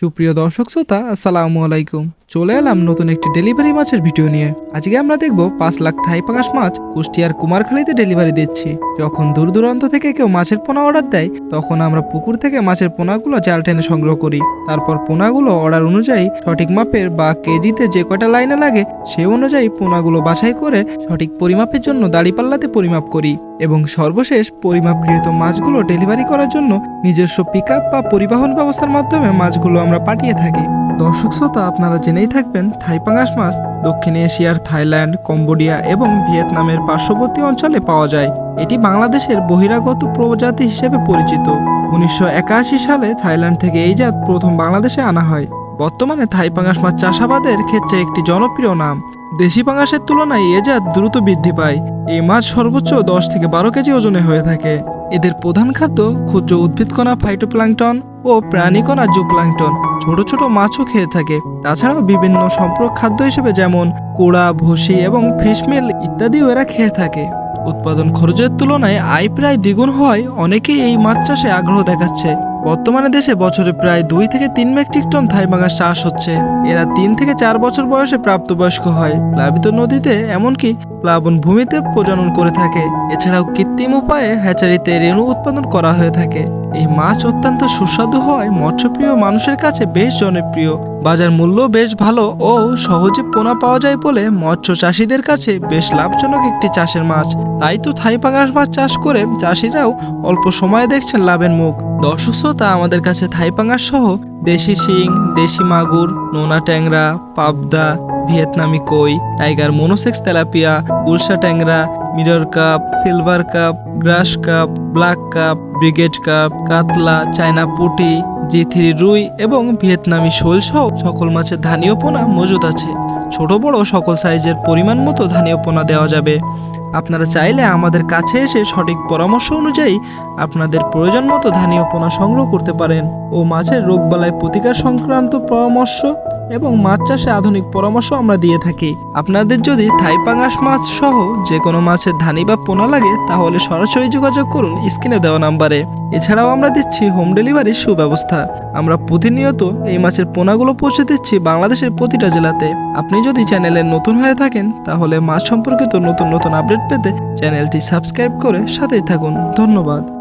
সুপ্রিয় দর্শক শ্রোতা, আসসালামু আলাইকুম। চলে এলাম নতুন একটি ডেলিভারি মাছের ভিডিও নিয়ে। আজকে আমরা দেখব পাঁচ লাখ থাই পাঙাশ মাছ কুষ্টিয়ার কুমারখালীতে ডেলিভারি দিচ্ছি। যখন দূর দূরান্ত থেকে কেউ মাছের পোনা অর্ডার দেয়, তখন আমরা পুকুর থেকে মাছের পোনাগুলো জাল টেনে সংগ্রহ করি। তারপর পোনাগুলো অর্ডার অনুযায়ী সঠিক মাপের বা কেজিতে যে কটা লাইনে লাগে, সে অনুযায়ী পোনাগুলো বাছাই করে সঠিক পরিমাপের জন্য দাড়িপাল্লাতে পরিমাপ করি এবং সর্বশেষ পরিমাপকৃত মাছগুলো ডেলিভারি করার জন্য নিজস্ব পিক বা পরিবহন ব্যবস্থার মাধ্যমে মাছগুলো আমরা পাঠিয়ে থাকি। দর্শক শ্রোতা, আপনারা জেনেই থাকবেন থাইপাঙ্গাস মাছ দক্ষিণ এশিয়ার থাইল্যান্ড, কম্বোডিয়া এবং ভিয়েতনামের পার্শ্ববর্তী অঞ্চলে পাওয়া যায়। এটি বাংলাদেশের বহিরাগত প্রজাতি হিসেবে পরিচিত। উনিশশো একাশি সালে থাইল্যান্ড থেকে এই জাত প্রথম বাংলাদেশে আনা হয়। বর্তমানে থাই পাঙ্গাস মাছ চাষাবাদের ক্ষেত্রে একটি জনপ্রিয় নাম। দেশি পাঙাশের তুলনায় এ জাত দ্রুত বৃদ্ধি পায়। এই মাছ সর্বোচ্চ দশ থেকে বারো কেজি ওজনে হয়ে থাকে। এদের প্রধান খাদ্য ক্ষুদ্র উদ্ভিদকণা ফাইটোপ্লাঙ্কটন ও প্রাণীকণা জুপ্লাঙ্কটন ছোট ছোট মাছও খেয়ে থাকে। তাছাড়াও বিভিন্ন সম্পূরক খাদ্য হিসেবে যেমন কোড়া, ভুসি এবং ফিশমিল ইত্যাদিও এরা খেয়ে থাকে। উৎপাদন খরচের তুলনায় আয় প্রায় দ্বিগুণ হওয়ায় অনেকেই এই মাছ চাষে আগ্রহ দেখাচ্ছে। বর্তমানে দেশে বছরে প্রায় দুই থেকে তিন মেট্রিক টন থাই বাঙার চাষ হচ্ছে। এরা তিন থেকে চার বছর বয়সে প্রাপ্তবয়স্ক হয়। প্লাবিত নদীতে, এমনকি প্লাবন ভূমিতে প্রজনন করে থাকে। এছাড়াও কৃত্রিম উপায়ে হ্যাচারিতে রেণু উৎপাদন করা হয়ে থাকে। এই মাছ অত্যন্ত সুস্বাদু হওয়ায় মৎস্যপ্রিয় মানুষের কাছে বেশ জনপ্রিয়। বাজার মূল্য বেশ ভালো ও সহজে পোনা পাওয়া যায় বলে মৎস্য চাষিদের কাছে বেশ লাভজনক একটি চাষের মাছ। তাই তো থাই মাছ চাষ করে চাষিরাও অল্প সময়ে দেখছেন লাভের মুখ। দর্শক শ্রোতা আমাদের কাছে থাই পাঙাশ সহ দেশি শিং, দেশি মাগুর, নোনা ট্যাংরা, পাবদা, ভিয়েতনামি কই, টাইগার মোনোসেক্স তেলাপিয়া গুলশা ট্যাংরা, mirror carp, silver carp, grass carp, black carp, brigade carp, কাতলা, চায়না পুটি জি থ্রি রুই এবং ভিয়েতনামি শোল সহ সকল মাছের ধানীয় পোনা মজুদ আছে। ছোট বড় সকল সাইজের পরিমাণ মতো ধানীয় পোনা দেওয়া যাবে। আপনারা চাইলে আমাদের কাছে এসে সঠিক পরামর্শ অনুযায়ী আপনাদের প্রয়োজন মতো ধানীয় পোনা সংগ্রহ করতে পারেন ও মাছের রোগবালাই প্রতিকার সংক্রান্ত পরামর্শ এবং মাছ চাষে আধুনিক পরামর্শ আমরা দিয়ে থাকি। আপনাদের যদি থাই পাঙাশ মাছ সহ যে কোনো মাছের ধানি বা পোনা লাগে, তাহলে সরাসরি যোগাযোগ করুন স্ক্রিনে দেওয়া নাম্বারে। এছাড়াও আমরা দিচ্ছি হোম ডেলিভারির সুব্যবস্থা। আমরা প্রতিনিয়ত এই মাছের পোনাগুলো পৌঁছে দিচ্ছি বাংলাদেশের প্রতিটা জেলাতে। আপনি যদি চ্যানেলে নতুন হয়ে থাকেন, তাহলে মাছ সম্পর্কিত নতুন নতুন আপডেট পেতে চ্যানেলটি সাবস্ক্রাইব করে সাথেই থাকুন। ধন্যবাদ।